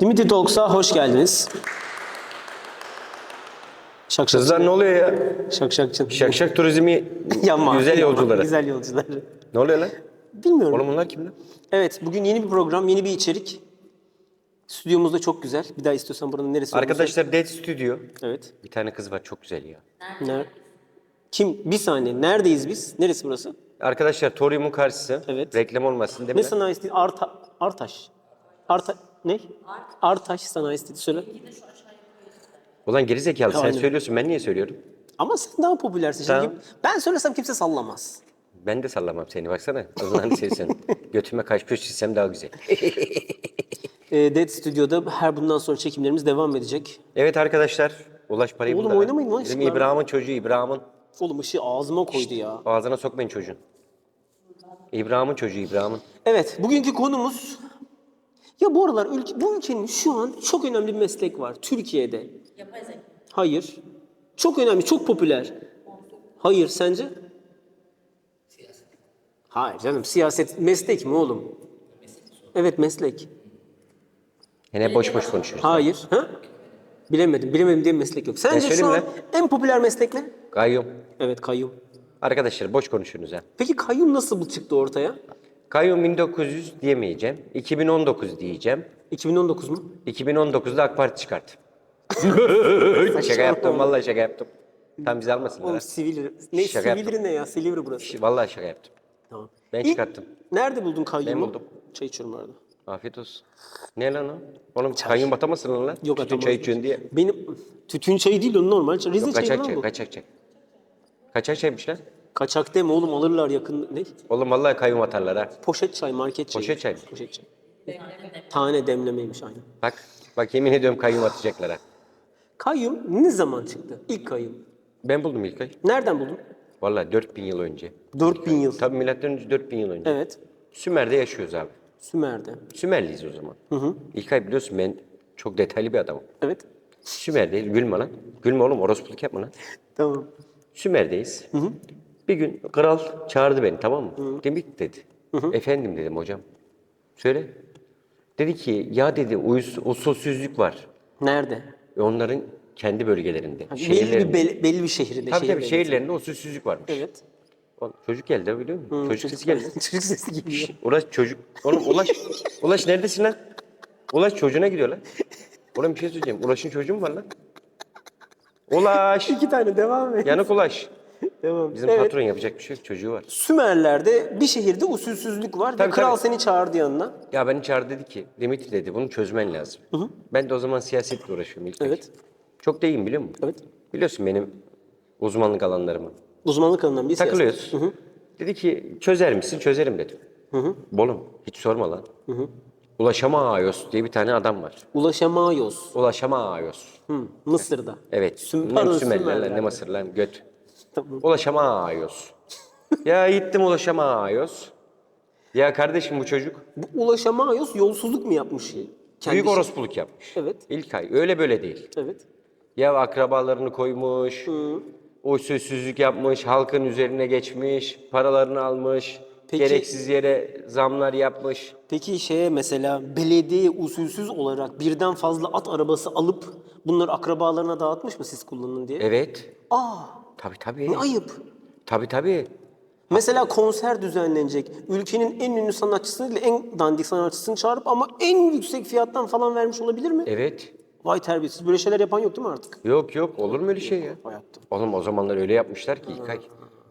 Dimitri Talks'a hoş geldiniz. Şak şak Kızlar ne oluyor ya? şak şak şak. Şak şak turizmi Yanma, güzel yanma. yolcuları. Güzel yolcuları. Ne oluyor lan? Bilmiyorum. Oğlum bunlar kim lan? Evet bugün yeni bir program, yeni bir içerik. Stüdyomuz da çok güzel. Bir daha istiyorsan buranın neresi olursa- Arkadaşlar Dead Studio. Evet. Bir tane kız var çok güzel ya. Ner Kim? Bir saniye. Neredeyiz biz? Neresi burası? Arkadaşlar Torium'un karşısı. Evet. Reklam olmasın değil Ne mi? sanayi sitesi? Arta Artaş. Arta ne? Artaş sanayi sitesi söyle. Ulan gerizekalı sen Aynen. söylüyorsun ben niye söylüyorum? Ama sen daha popülersin. Şimdi Tamam. Ben söylesem kimse sallamaz. Ben de sallamam seni baksana. O zaman şey sen. Götüme kaç köş çizsem daha güzel. Ee, Dead Studio'da her bundan sonra çekimlerimiz devam edecek. Evet arkadaşlar. Ulaş parayı Oğlum lan. oynamayın lan Bizim. İbrahim'in çocuğu İbrahim'in. Oğlum ışığı ağzıma koydu ya. Ağzına sokmayın çocuğun. İbrahim'in çocuğu İbrahim'in. Evet, bugünkü konumuz... Ya bu aralar ülke, bu ülkenin şu an çok önemli bir meslek var Türkiye'de. Yapay zeka. Hayır. Çok önemli, çok popüler. Hayır, sence? Hayır canım, siyaset meslek mi oğlum? Evet, meslek. Yine boş boş konuşuyoruz. Hayır. Ha? Bilemedim, bilemedim diye meslek yok. Sence söyleyeyim şu an lan. en popüler meslek ne? Kayyum. Evet, kayyum. Arkadaşlar boş konuşuyorsunuz ha. Peki kayyum nasıl çıktı ortaya? Kayyum 1900 diyemeyeceğim. 2019 diyeceğim. 2019 mu? 2019'da AK Parti çıkarttı. şaka yaptım vallahi şaka yaptım. Tam bizi almasınlar. Oğlum ha. Silivri. Ne Şaka Silivri ne ya? Silivri burası. Vallahi şaka yaptım. Tamam. Ben İlk- çıkarttım. Nerede buldun kayyumu? Ben buldum. Çay içiyorum arada. Afiyet olsun. Ne lan o? Oğlum kayyum batamasın lan. Yok Tütün atamaz. çay içiyorsun diye. Benim tütün çayı değil o normal çay. Rize Yok, çayı kaçak çay, bu. kaçak çay. Kaçak çaymış lan. Kaçak deme oğlum alırlar yakın. Ne? Oğlum vallahi kayyum atarlar ha. Poşet çay, market çayı. Poşet çay mı? Poşet çay. Tane demlemeymiş aynen. Bak, bak yemin ediyorum kayyum atacaklar ha. Kayyum ne zaman çıktı? İlk kayyum. Ben buldum ilk ay. Nereden buldun? Vallahi 4000 yıl önce. 4000 yıl. Tabii milattan önce 4000 yıl önce. Evet. Sümer'de yaşıyoruz abi. Sümer'de. Sümerliyiz o zaman. Hı hı. İlkay biliyorsun ben çok detaylı bir adamım. Evet. Sümer'deyiz. Gülme lan. Gülme oğlum orospuluk yapma lan. Tamam. Sümer'deyiz. Bir gün kral çağırdı beni tamam mı? Demik dedi. Efendim dedim hocam. Söyle. Dedi ki ya dedi uyus, usulsüzlük var. Nerede? E Onların kendi bölgelerinde. Belli şehirlerinde. bir, belli, belli bir şehirde. Tabii şehir tabii belli. şehirlerinde usulsüzlük varmış. Evet. Oğlum, çocuk geldi biliyor musun? çocuk sesi geldi. Çocuk sesi geliyor. Ulaş çocuk. Oğlum Ulaş. Ulaş neredesin lan? Ulaş çocuğuna gidiyor lan. Oğlum bir şey söyleyeceğim. Ulaş'ın çocuğu mu var lan? Ulaş. İki tane devam et. Yanık Ulaş. Devam. Bizim evet. patron yapacak bir şey yok. Çocuğu var. Sümerler'de bir şehirde usulsüzlük var ve Tabii, kral tabii. seni çağırdı yanına. Ya beni çağırdı dedi ki Dimitri dedi bunu çözmen lazım. Ben de o zaman siyasetle uğraşıyorum ilk. Evet. Çok da iyiyim biliyor musun? Evet. Biliyorsun benim uzmanlık alanlarımı. Uzmanlık alanından bir siyaset. Takılıyoruz. Dedi ki çözer misin? Çözerim dedim. Bolum hiç sorma lan. Ulaşamayos diye bir tane adam var. Ulaşamayos. Ulaşamayos. Hı, Mısır'da. Evet. Süm- ne pardon, Sümerler lan Sümerler. ne Mısır lan göt. Tamam. Ulaşamayos. ya gittim ulaşamayos. Ya kardeşim bu çocuk Bu Ulaşamayos yolsuzluk mu yapmış? Kendi büyük şey- orospuluk yapmış. Evet. İlk ay öyle böyle değil. Evet. Ya akrabalarını koymuş, usulsüzlük yapmış, halkın üzerine geçmiş, paralarını almış, Peki- gereksiz yere zamlar yapmış. Peki şeye mesela belediye usulsüz olarak birden fazla at arabası alıp bunları akrabalarına dağıtmış mı siz kullanın diye? Evet. Aa, Tabii tabii. ne ayıp. Tabii tabii. Mesela konser düzenlenecek. Ülkenin en ünlü sanatçısını en dandik sanatçısını çağırıp ama en yüksek fiyattan falan vermiş olabilir mi? Evet. Vay terbiyesiz. Böyle şeyler yapan yok değil mi artık? Yok yok olur mu öyle şey ya? Hayatta. Oğlum o zamanlar öyle yapmışlar ki İlkay.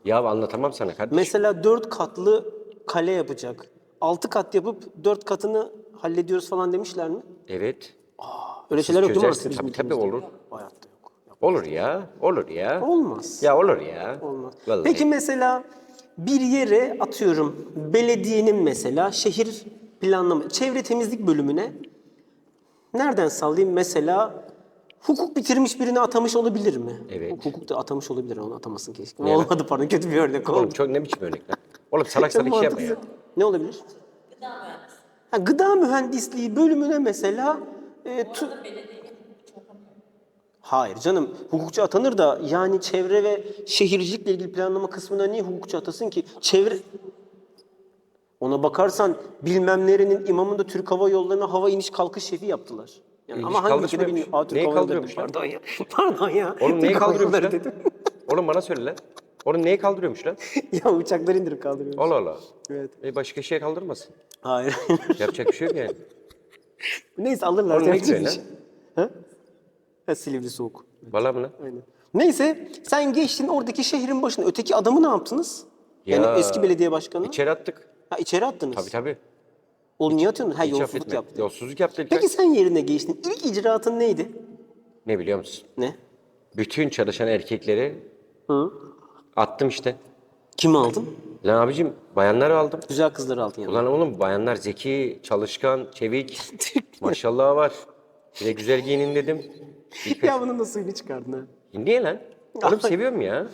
Ya anlatamam sana kardeşim. Mesela dört katlı kale yapacak. Altı kat yapıp dört katını hallediyoruz falan demişler mi? Evet. Öyle şeyler yok değil mi çözersin. artık bizim Tabii, tabii ülkemizde? olur. Hayatta. Olur ya. Olur ya. Olmaz. Ya olur ya. Olmaz. Vallahi. Peki mesela bir yere atıyorum belediyenin mesela şehir planlama, çevre temizlik bölümüne nereden sallayayım mesela hukuk bitirmiş birini atamış olabilir mi? Evet. Hukuk da atamış olabilir onu atamasın keşke. Ne? Olmadı pardon kötü bir örnek oldu. Oğlum çok ne biçim örnek lan? Oğlum salak salak şey yapma ya. Ne olabilir? Gıda mühendisi. Ha, gıda mühendisliği bölümüne mesela e, tu- Hayır canım hukukçu atanır da yani çevre ve şehircilikle ilgili planlama kısmına niye hukukçu atasın ki? Çevre Ona bakarsan bilmem nerenin imamını da Türk Hava Yolları'na hava iniş kalkış şefi yaptılar. Yani ama hangi ülkede bilmiyorum. Aa, Türk Neyi Hava Yolları kaldırıyormuş lan? Pardon ya. Pardon ya. Oğlum neyi kaldırıyormuş lan? dedim. Oğlum bana söyle lan. Oğlum neyi kaldırıyormuş lan? ya uçaklar indirip kaldırıyor. Allah Allah. Evet. E başka şey kaldırmasın. Hayır. Yapacak bir şey yok yani. Neyse alırlar. Oğlum ne güzel bir şey. Ha? Ha? Silivri soğuk. Vallahi mi lan? Aynen. Neyse sen geçtin oradaki şehrin başına. Öteki adamı ne yaptınız? Yani Ya, eski belediye başkanı. İçeri attık. Ha içeri attınız. Tabii tabii. Oğlum niye atıyorsun? Ha Hiç yolsuzluk affetme. yaptı. Yolsuzluk yaptı İlkay. Peki sen yerine geçtin. İlk icraatın neydi? Ne biliyor musun? Ne? Bütün çalışan erkekleri Hı? attım işte. Kimi aldın? Lan abicim bayanları aldım. Güzel kızları aldın yanına. Ulan oğlum bayanlar zeki, çalışkan, çevik. Maşallah var. Bir de güzel giyinin dedim. Ya bunun da suyunu çıkardın ha. Niye lan? Oğlum seviyorum ya.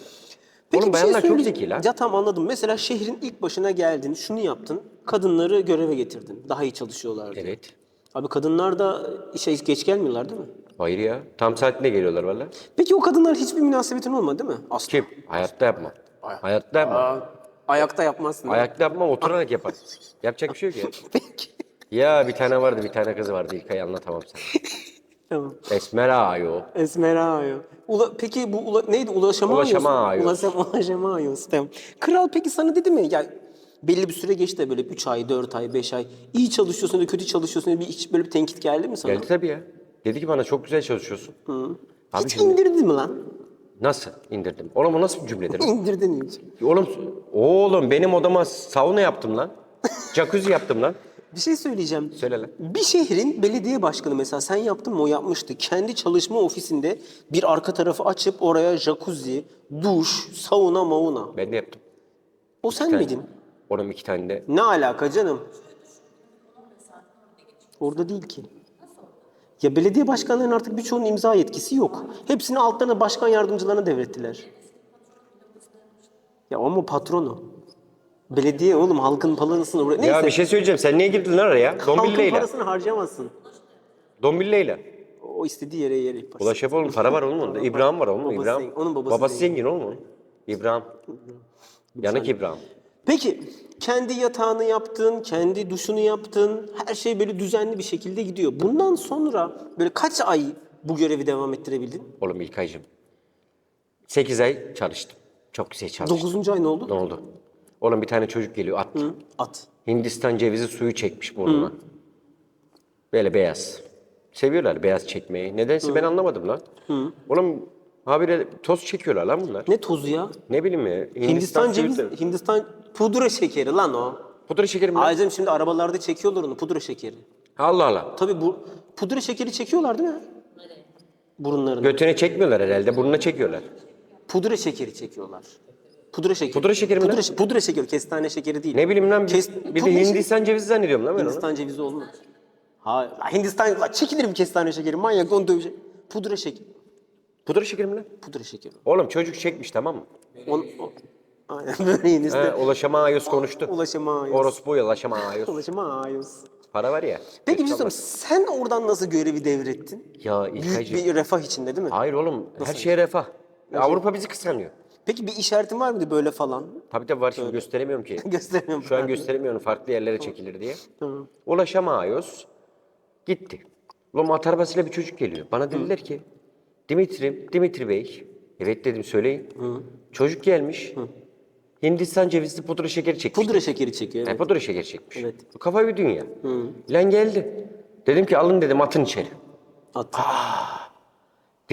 Peki oğlum bir şey bayanlar çok söyle- zeki lan. Ya tamam anladım. Mesela şehrin ilk başına geldin, şunu yaptın. Kadınları göreve getirdin. Daha iyi çalışıyorlardı. Evet. Abi kadınlar da işe geç gelmiyorlar değil mi? Hayır ya. Tam saatinde geliyorlar valla. Peki o kadınlar hiçbir münasebetin olmadı değil mi? Asla. Kim? Hayatta yapmam. Hayatta yapmam. Ayakta yapmazsın. Ayakta yapmam, oturarak yapar. Yapacak bir şey yok ya. Peki. Ya bir tane vardı, bir tane kız vardı. İlkay anlatamam sana. Tamam. Esmera ayo. Esmera'yo. Ula, peki bu ula, neydi? Ulaşamayos. Ulaşamayos. Ulaşam, ulaşamayos. Tamam. Kral peki sana dedi mi? Ya belli bir süre geçti de böyle 3 ay, 4 ay, 5 ay. İyi çalışıyorsun da kötü çalışıyorsun diye bir hiç böyle bir tenkit geldi mi sana? Geldi tabii ya. Dedi ki bana çok güzel çalışıyorsun. Abi hiç şimdi indirdin mi lan? nasıl indirdim? Oğlum o nasıl bir cümledir? İndirdin hiç. oğlum, oğlum benim odama sauna yaptım lan. Jacuzzi yaptım lan. Bir şey söyleyeceğim. Söyle lan. Bir şehrin belediye başkanı mesela sen yaptın mı o yapmıştı. Kendi çalışma ofisinde bir arka tarafı açıp oraya jacuzzi, duş, sauna, mauna. Ben de yaptım. O sen Ben- miydin? Oğlum iki tane de. Ne alaka canım? Orada değil ki. Ya belediye başkanlarının artık birçoğunun imza yetkisi yok. Hepsini altlarına başkan yardımcılarına devrettiler. Ya ama patronu. Belediye oğlum halkın parasını buraya... Neyse. Ya bir şey söyleyeceğim. Sen niye girdin lan oraya? halkın Dombilleyle. parasını harcamazsın. Dombilleyle. O istediği yere yer yaparsın. Ulaş yap oğlum para var oğlum onda. İbrahim var oğlum. Babası İbrahim. zengin, onun babası babası zengin. zengin oğlum onun. İbrahim. Yanık İbrahim. Peki kendi yatağını yaptın, kendi duşunu yaptın. Her şey böyle düzenli bir şekilde gidiyor. Bundan sonra böyle kaç ay bu görevi devam ettirebildin? Oğlum İlkay'cığım. 8 ay çalıştım. Çok güzel çalıştım. Dokuzuncu ay ne oldu? Ne oldu? Oğlum bir tane çocuk geliyor at. At. Hindistan cevizi suyu çekmiş burnuna. Böyle beyaz. Seviyorlar beyaz çekmeyi. Nedense ben anlamadım lan. Oğlum habire toz çekiyorlar lan bunlar. Ne tozu ya? Ne bileyim ya. Hindistan, suyu cevizi, da- Hindistan pudra şekeri lan o. Pudra şekeri mi? Ayrıca şimdi arabalarda çekiyorlar onu pudra şekeri. Allah Allah. Tabii bu pudra şekeri çekiyorlar değil mi? Burunlarına. Götüne çekmiyorlar herhalde. Burnuna çekiyorlar. Pudra şekeri çekiyorlar. Pudra şekeri. Pudra şekeri mi pudra, lan? şe- pudra şekeri, kestane şekeri değil. Ne bileyim lan. Bir, Kes- bir Pudra de şekeri- Hindistan cevizi zannediyorum lan ben onu. Hindistan cevizi olmaz. Hayır. La Hindistan, la çekilir mi kestane şekeri? Manyak onu dövecek. Pudra şekeri. Pudra şekeri mi lan? Pudra şekeri. Oğlum çocuk çekmiş tamam mı? On, o, aynen böyle Hindistan. He, ulaşamayız konuştu. Ulaşamayız. Orospu ulaşamayız. Ulaşamayız. Para var ya. Peki bir şey. Sen oradan nasıl görevi devrettin? Ya Büyük İlkay'cığım. bir refah içinde değil mi? Hayır oğlum. Her şeye refah. Avrupa bizi kıskanıyor. Peki bir işaretin var mıydı böyle falan? Tabii tabii var şimdi gösteremiyorum ki. Gösteremiyorum. Şu an gösteremiyorum farklı yerlere çekilir diye. Tamam. Ulaşamayız. Gitti. Ulan at arabasıyla bir çocuk geliyor. Bana dediler ki Dimitri, Dimitri Bey. Evet dedim söyleyin. Çocuk gelmiş. Hindistan cevizli pudra şekeri çekmiş. Pudra şekeri çekiyor. Yani Evet. pudra şekeri çekmiş. Evet. Kafa bir dünya. Lan geldi. Dedim ki alın dedim atın içeri. At.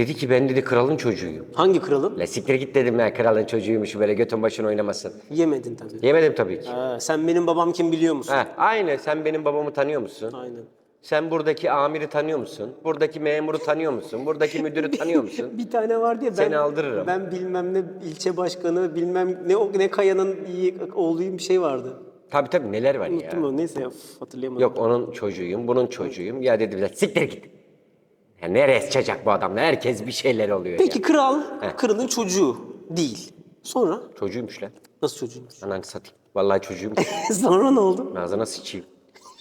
Dedi ki ben dedi kralın çocuğuyum. Hangi kralın? La siktir git dedim ben kralın çocuğuymuş böyle götün başın oynamasın. Yemedin tabii. Yemedim tabii ki. Ha, sen benim babam kim biliyor musun? Ha, aynı sen benim babamı tanıyor musun? Aynen. Sen buradaki amiri tanıyor musun? Buradaki memuru tanıyor musun? Buradaki müdürü tanıyor musun? Bir tane var diye ben Seni aldırırım. Ben bilmem ne ilçe başkanı bilmem ne o ne kayanın oğluyum bir şey vardı. Tabii tabii neler var ya. Unuttum onu neyse hatırlayamadım. Yok onun çocuğuyum, bunun çocuğuyum. Ya dedi bize siktir git. Ya nereye sıçacak bu adam? Herkes bir şeyler oluyor Peki ya. kral kralın çocuğu değil. Sonra Çocuğuymuş lan. nasıl çocuğuymuş? Ananı satayım. Vallahi çocuğum. Sonra ne oldu? Ağzına sıçayım.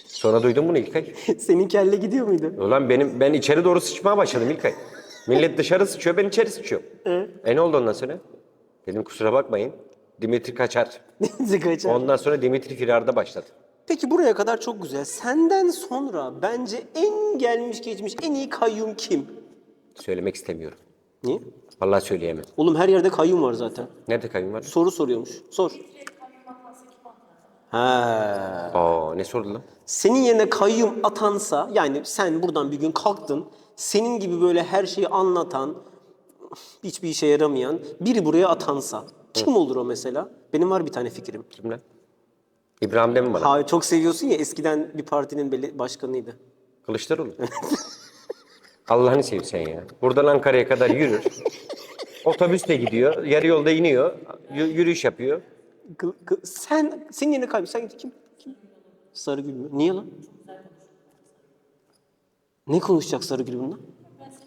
Sonra duydun bunu İlkay. Senin kelle gidiyor muydu? Ulan benim ben içeri doğru sıçmaya başladım İlkay. Millet dışarı sıçıyor, ben içeri sıçıyorum. E ne oldu ondan sonra? Dedim kusura bakmayın. Dimitri kaçar. Neyse kaçar. Ondan sonra Dimitri firarda başladı. Peki buraya kadar çok güzel. Senden sonra bence en gelmiş geçmiş en iyi kayyum kim? Söylemek istemiyorum. Niye? Vallahi söyleyemem. Oğlum her yerde kayyum var zaten. Nerede kayyum var? Soru soruyormuş. Sor. Ha. Aa ne sordu lan? Senin yerine kayyum atansa yani sen buradan bir gün kalktın. Senin gibi böyle her şeyi anlatan, hiçbir işe yaramayan biri buraya atansa. Kim olur o mesela? Benim var bir tane fikrim. Kim lan? İbrahim de mi bana? Ha, çok seviyorsun ya eskiden bir partinin başkanıydı. Kılıçdaroğlu. Allah'ını seversen ya. Buradan Ankara'ya kadar yürür. Otobüsle gidiyor. Yarı yolda iniyor. y- yürüyüş yapıyor. Kı- kı- sen, senin yerine kaybı. Sen kim? Kim? Sarıgül mü? Niye lan? Ne konuşacak Sarıgül bununla?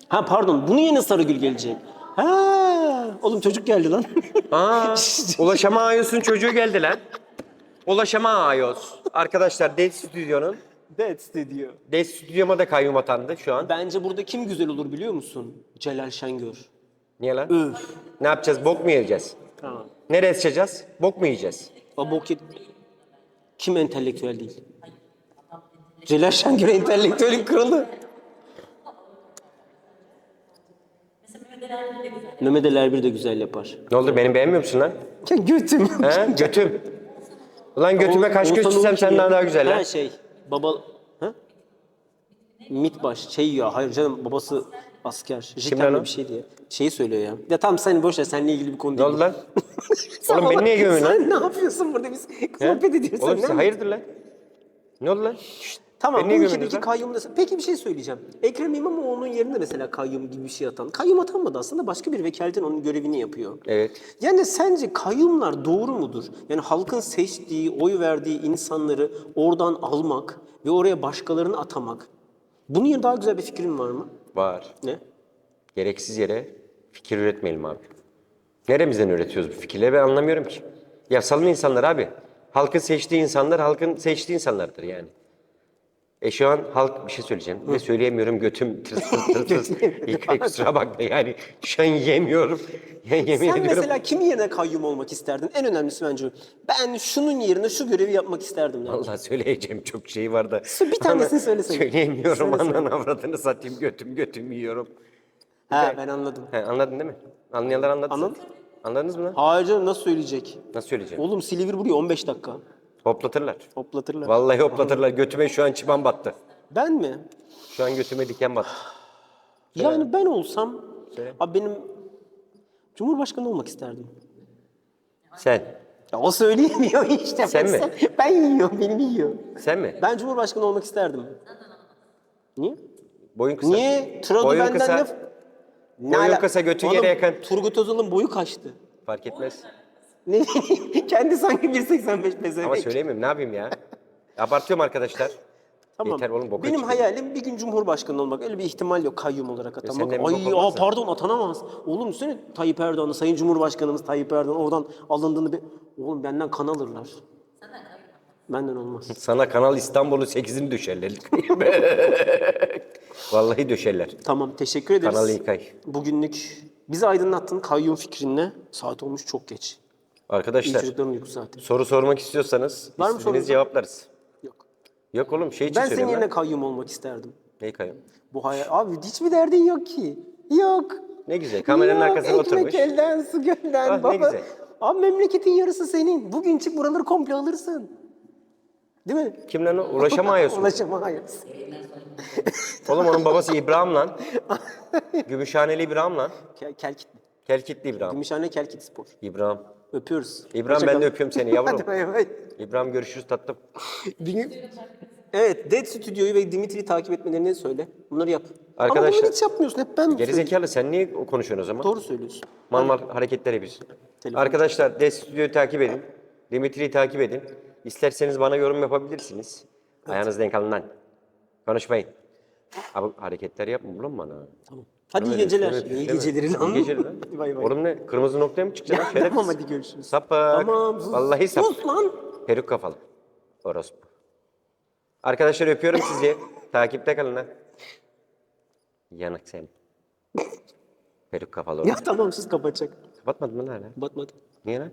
Ha pardon, bunun yerine Sarıgül gelecek. Ha, oğlum çocuk geldi lan. Aa, ulaşamıyorsun çocuğu geldi lan. Ulaşamıyoruz. Arkadaşlar Dev Stüdyo'nun That's the diyor. Dev Stüdyo'ma da kayyum atandı şu an. Bence burada kim güzel olur biliyor musun? Celal Şengör. Niye lan? Öf. Ne yapacağız? Bok mu yiyeceğiz? Tamam. Nereye sıçacağız? Bok mu yiyeceğiz? O bok yed- Kim entelektüel değil? Celal Şengör entelektüelin kralı. Mehmet Ali Erbil de güzel yapar. Ne oldu? Beni beğenmiyor musun lan? Ya götüm. He? Götüm. Ulan götüme kaş göz çizsem senden daha güzel Ha lan. şey, baba... Ha? Mitbaş, şey ya, hayır canım babası asker. Lan o? bir şey diye. Şeyi söylüyor ya. Ya tamam sen boş ver, seninle ilgili bir konu Ne değil. oldu lan? Sen Oğlum beni niye gömüyorsun lan? Sen ne yapıyorsun burada biz sohbet ediyoruz. Oğlum sen ne- hayırdır lan? Ne oldu lan? Şşt, Tamam niye bu lan? kayyum da- Peki bir şey söyleyeceğim. Ekrem İmamoğlu'nun yerine mesela kayyum gibi bir şey atan. Kayyum atanmadı aslında başka bir vekaletin onun görevini yapıyor. Evet. Yani sence kayyumlar doğru mudur? Yani halkın seçtiği, oy verdiği insanları oradan almak ve oraya başkalarını atamak. Bunun yerine daha güzel bir fikrin var mı? Var. Ne? Gereksiz yere fikir üretmeyelim abi. Neremizden üretiyoruz bu fikirleri ben anlamıyorum ki. Ya salın insanlar abi. Halkın seçtiği insanlar halkın seçtiği insanlardır yani. E şu an halk bir şey söyleyeceğim. Ve söyleyemiyorum götüm tırs tırs tırs. İlkay kusura bakma yani. Şu an yemiyorum. Ya, yemin Sen ediyorum. mesela kimin yerine kayyum olmak isterdin? En önemlisi bence o. Ben şunun yerine şu görevi yapmak isterdim. Yani. Allah söyleyeceğim çok şey var da. Su- bir tanesini söylesene. Söyleyemiyorum. Söylesene. Anan avradını satayım götüm götüm yiyorum. Ha ben anladım. He, anladın değil mi? Anlayanlar anladı. Anladım. Anladınız mı lan? Hayır canım nasıl söyleyecek? Nasıl söyleyeceğim? Oğlum Silivri buraya 15 dakika. Hoplatırlar. Hoplatırlar. Vallahi hoplatırlar. Götüme şu an çıban battı. Ben mi? Şu an götüme diken battı. Yani ben olsam, Söyle. abi benim Cumhurbaşkanı olmak isterdim. Sen. Ya o söyleyemiyor işte. Sen Ben- mi? Ben yiyorum, benim yiyor. Sen mi? Ben Cumhurbaşkanı olmak isterdim. Niye? Boyun kısa. Niye? Tradı Boyun benden kısa. ne... Ne Boyun ala- kısa, Oğlum, yere yakın. Turgut Özal'ın boyu kaçtı. Fark etmez. Ne? Kendi sanki 1.85 pezevenk. Ama söyleyemiyorum. Ne yapayım ya? Abartıyorum arkadaşlar. Tamam. Yeter oğlum, boka Benim çıkıyor. hayalim bir gün Cumhurbaşkanı olmak. Öyle bir ihtimal yok kayyum olarak atanmak. senden bir Ay bok aa, olmaz da. pardon atanamaz. Oğlum düşünsene Tayyip Erdoğan'ı, Sayın Cumhurbaşkanımız Tayyip Erdoğan oradan alındığını bir... Oğlum benden kan alırlar. Benden olmaz. Sana Kanal İstanbul'u 8'ini döşerler. Vallahi döşerler. tamam teşekkür ederiz. Kanal İlkay. Bugünlük bizi aydınlattın kayyum fikrinle. Saat olmuş çok geç. İyi Arkadaşlar çocukların uyku saati. soru sormak istiyorsanız Var mı istediğiniz sorunuz? cevaplarız. Yok. Yok oğlum şey için Ben senin söylüyorum yerine lan. kayyum olmak isterdim. Neyi kayyum? Bu hayal... Abi hiçbir derdin yok ki. Yok. Ne güzel kameranın Yok, arkasına ekmek oturmuş. elden, su gölden Ah, ne baba. güzel. Abi memleketin yarısı senin. Bugün çık buraları komple alırsın. Değil mi? Kim lan o? Ulaşamıyorsun. Ulaşamayız. Oğlum onun babası İbrahim lan. Gümüşhaneli İbrahim lan. Kel, kelkit. Kelkitli İbrahim. Gümüşhane Kelkit Spor. İbrahim. Öpüyoruz. İbrahim Hoşça ben de öpüyorum seni yavrum. Hadi bay bay. İbrahim görüşürüz tatlım. Evet, Dead Studio'yu ve Dimitri'yi takip etmelerini söyle. Bunları yap. Ama Arkadaşlar- bunları hiç yapmıyorsun. Hep ben söylüyorum. Gerizekalı sen niye konuşuyorsun o zaman? Doğru söylüyorsun. Mal mal hareketler yapıyorsun. Telefon. Arkadaşlar Des Stüdyo'yu takip edin. Dimitri'yi takip edin. İsterseniz bana yorum yapabilirsiniz. Ayağınız denk alın lan. Konuşmayın. Abi hareketler yapma ulan bana. Tamam. Hadi iyi geceler. söyleme, İyi geceleri lan. İyi geceler lan. Bay bay. Oğlum ne? Kırmızı noktaya mı çıkacaksın? Şerefsiz. Tamam hadi görüşürüz. Sapak. Tamam. sus. Vallahi sap. Sus lan. Peruk kafalı. Orospu. Arkadaşlar öpüyorum sizi. Takipte kalın lan. Yanık sen. Peruk kafalı. Ya tamam sus kapatacak. Kapatmadın mı lan hala? Batmadı. Niye lan?